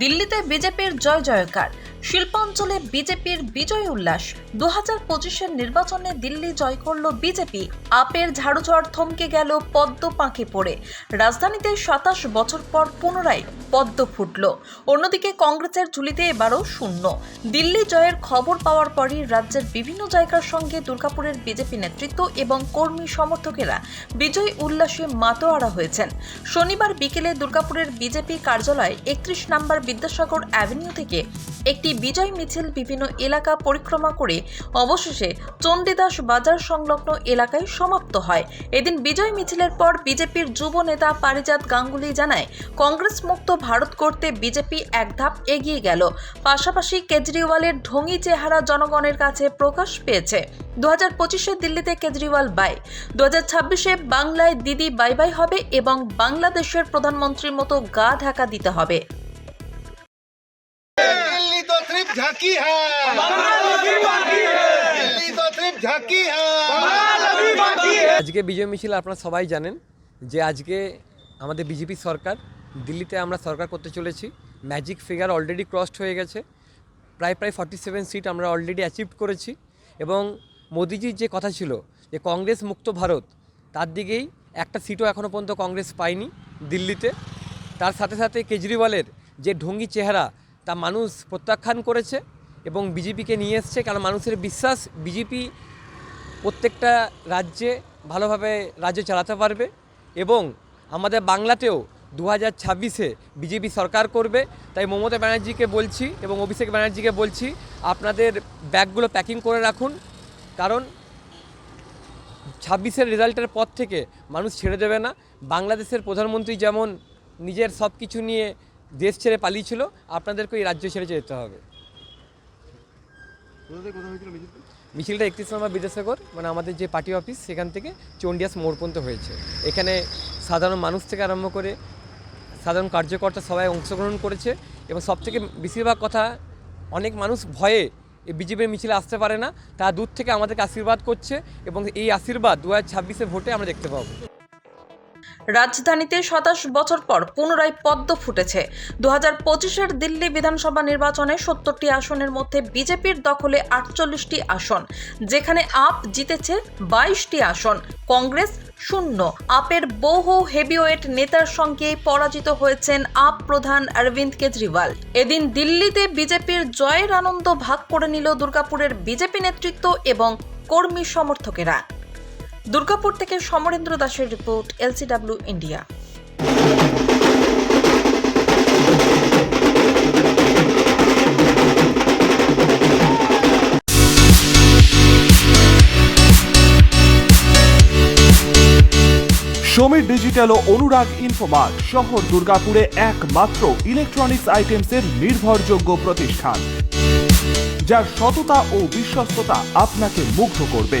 দিল্লিতে বিজেপির জয় জয়কার। শিল্পাঞ্চলে বিজেপির বিজয় উল্লাস। দু হাজার পঁচিশের নির্বাচনে দিল্লি জয় করল বিজেপি। আপের ঝাড়ুঝড় থমকে গেল পদ্ম পাঁকে পড়ে। রাজধানীতে সাতাশ বছর পর পুনরায় পদ্ম ফুটল। অন্যদিকে কংগ্রেসের ঝুলিতে এবারও শূন্য। দিল্লি জয়ের খবর পাওয়ার পরই রাজ্যের বিভিন্ন জায়গার সঙ্গে দুর্গাপুরের বিজেপি নেতৃত্ব এবং কর্মী সমর্থকেরা বিজয় উল্লাসে মাতোয়ারা হয়েছেন। শনিবার বিকেলে দুর্গাপুরের বিজেপি কার্যালয় একত্রিশ নম্বর বিদ্যাসাগর অ্যাভিনিউ থেকে একটি বিজয় মিছিল বিভিন্ন এলাকা পরিক্রমা করে অবশেষে চণ্ডীদাস বাজার সংলগ্ন এলাকায় সমাপ্ত হয়। এদিন বিজয় মিছিলের পর বিজেপির যুব নেতা পারিজাত গাঙ্গুলি জানায় কংগ্রেস মুক্ত ভারত করতে বিজেপি এক ধাপ এগিয়ে গেল। পাশাপাশি কেজরিওয়ালের ঢঙ্গি চেহারা জনগণের কাছে প্রকাশ পেয়েছে। দু হাজার পঁচিশে দিল্লিতে কেজরিওয়াল বাই দু হাজার ছাব্বিশে বাংলায় দিদি বাই বাই হবে এবং বাংলাদেশের প্রধানমন্ত্রীর মতো গা ঢাকা দিতে হবে। झांकी है दिल्ली तो सिर्फ झांकी है আজকে বিজয় মিছিল আপনারা সবাই জানেন যে আজকে আমাদের বিজেপি সরকার দিল্লিতে আমরা সরকার করতে চলেছি ম্যাজিক ফিগার অলরেডি ক্রসড হয়ে গেছে প্রায় প্রায় ফর্টি সেভেন সিট আমরা অলরেডি অ্যাচিভ করেছি এবং মোদিজির যে কথা ছিল যে কংগ্রেস মুক্ত ভারত তার দিকেই একটা সিটও এখনও পর্যন্ত কংগ্রেস পায়নি দিল্লিতে তার সাথে সাথে কেজরিওয়ালের যে ঢঙ্গি চেহারা তা মানুষ প্রত্যাখ্যান করেছে এবং বিজেপিকে নিয়ে এসছে কারণ মানুষের বিশ্বাস বিজেপি প্রত্যেকটা রাজ্যে ভালোভাবে রাজ্য চালাতে পারবে এবং আমাদের বাংলাতেও দু হাজার ছাব্বিশে বিজেপি সরকার করবে। তাই মমতা ব্যানার্জিকে বলছি এবং অভিষেক ব্যানার্জিকে বলছি, আপনাদের ব্যাগগুলো প্যাকিং করে রাখুন। কারণ ছাব্বিশের রেজাল্টের পর থেকে মানুষ ছেড়ে দেবে না। বাংলাদেশের প্রধানমন্ত্রী যেমন নিজের সব কিছু নিয়ে দেশ ছেড়ে পালিয়েছিল আপনাদেরকে এই রাজ্য ছেড়ে যেতে হবে। মিছিলটা একত্রিশ নম্বর বিদ্যাসাগর মানে আমাদের যে পার্টি অফিস সেখান থেকে চন্ডিয়াস মোড় পর্যন্ত হয়েছে। এখানে সাধারণ মানুষ থেকে আরম্ভ করে সাধারণ কার্যকর্তা সবাই অংশগ্রহণ করেছে এবং সবথেকে বেশিরভাগ কথা অনেক মানুষ ভয়ে এই বিজেপির মিছিলে আসতে পারে না। তারা দূর থেকে আমাদেরকে আশীর্বাদ করছে এবং এই আশীর্বাদ দু হাজার ছাব্বিশে ভোটে আমরা দেখতে পাবো। রাজধানীতে সাতাশ বছর পর পুনরায় পদ্ম ফুটেছে। দু হাজার পঁচিশের দিল্লি বিধানসভা নির্বাচনে সত্তরটি আসনের মধ্যে বিজেপির দখলে আটচল্লিশটি আসন, যেখানে আপ জিতেছে বাইশটি আসন। কংগ্রেস শূন্য। আপের বহু হেভিওয়েট নেতার সঙ্গে পরাজিত হয়েছেন আপ প্রধান অরবিন্দ কেজরিওয়াল। এদিন দিল্লিতে বিজেপির জয়ের আনন্দ ভাগ করে নিল দুর্গাপুরের বিজেপি নেতৃত্ব এবং কর্মী সমর্থকেরা। দুর্গাপুর থেকে সমরেন্দ্র দাসের report, LCW India. Samir digital ও অনুরাগ ইনফোমার্ট শহর দুর্গাপুরে একমাত্র ইলেকট্রনিক্স আইটেমসের নির্ভরযোগ্য প্রতিষ্ঠান, যার সততা ও বিশ্বস্ততা আপনাকে মুগ্ধ করবে।